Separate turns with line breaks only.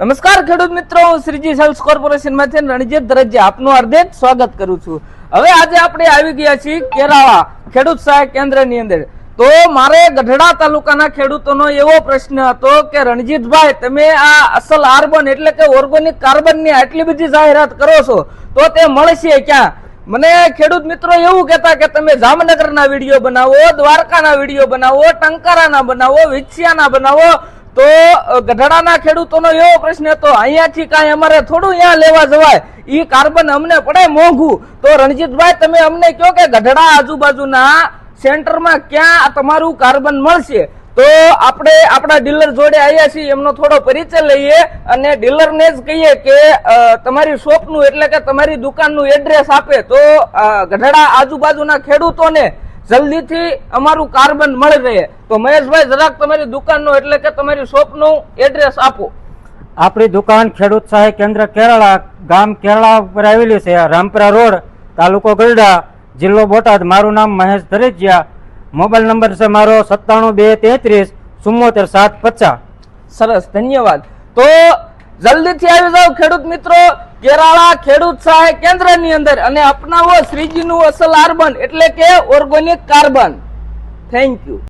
નમસ્કાર, ખેડૂત મિત્રો. હું શ્રીજી સેલ્સ કોર્પોરેશનમાંથી રણજીત દરજ્જા આપનું હાર્દિક સ્વાગત કરું છું. હવે આજે આપણે આવી ગયા છીએ કેરાળા ખેડૂત સહાય કેન્દ્રની અંદર. તો મારે ગઢડા તાલુકાના ખેડૂતોનો એવો પ્રશ્ન હતો કે, રણજીતભાઈ, તમે આ અસલ આર્બન એટલે કે ઓર્ગોનિક કાર્બનની આટલી બધી જાહેરાત કરો છો, તો તે મળશે ક્યાં? મને ખેડૂત મિત્રો એવું કહેતા કે, તમે જામનગરના વીડિયો બનાવો, દ્વારકાના વીડિયો બનાવો, ટંકારાના બનાવો, વિછિયાના બનાવો તો ગઢડાના ખેડૂતોનો એવો પ્રશ્ન હતો, અહીંયાથી કાંઈ અમારે થોડું અહીંયા લેવા જવાય? એ કાર્બન અમને પડે મોંઘું. તો, રણજીતભાઈ, તમે અમને કહો કે ગઢડા આજુબાજુના સેન્ટરમાં ક્યાં તમારું કાર્બન મળશે? તો, આપણે આપણા ડીલર જોડે આવ્યા છીએ, એમનો થોડો પરિચય લઈએ અને ડીલરને જ કહીએ કે તમારી શોપનું એટલે કે તમારી દુકાનનું એડ્રેસ આપે. તો ગઢડા આજુબાજુના ખેડૂતોને જલ્દીથી અમારું કાર્બન મળી રહે. તો મહેશભાઈ જરાક તમારી દુકાનનું એટલે કે તમારી શોપનું એડ્રેસ આપો.
આપણી દુકાન ખેડૂત સહાય કેન્દ્ર કેરળા ગામ કેરળા ઉપર આવેલી છે. રામપરા રોડ તાલુકો ગરડા જિલ્લો બોટાદ. મારું નામ મહેશ ધરેજિયા. મોબાઈલ નંબર છે મારો સત્તાણું બે તેત્રીસ ચુમ્મોતેર સાત પચાસ.
સરસ ધન્યવાદ. તો જલ્દીથી આવી જાઓ ખેડૂત મિત્રો. કેરાળા ખેડૂત સહાય કેન્દ્રની અંદર અને અપનાવો શ્રીજીનું અસલ આર્બન એટલે કે ઓર્ગોનિક કાર્બન. Thank you